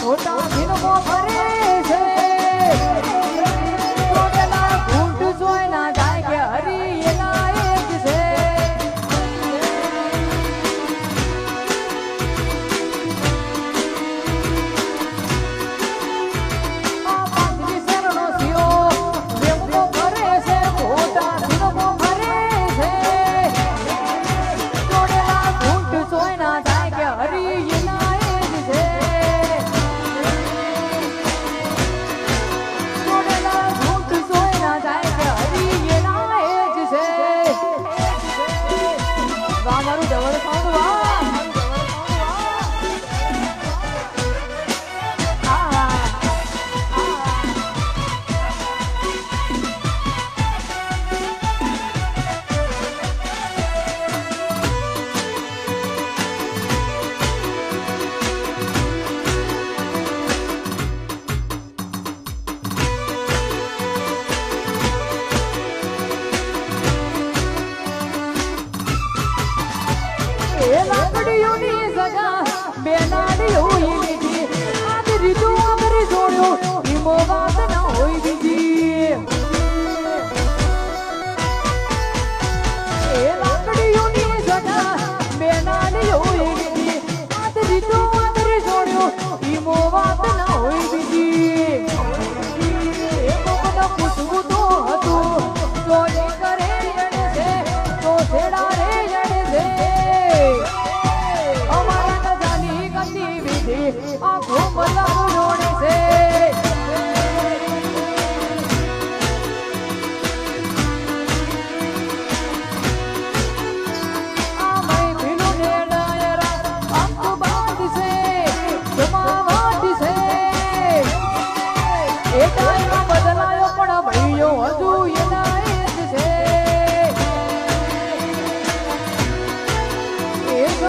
ખોટા ભીનો ફરે வாங்காரு எவ்வளவு சவுண்ட் வா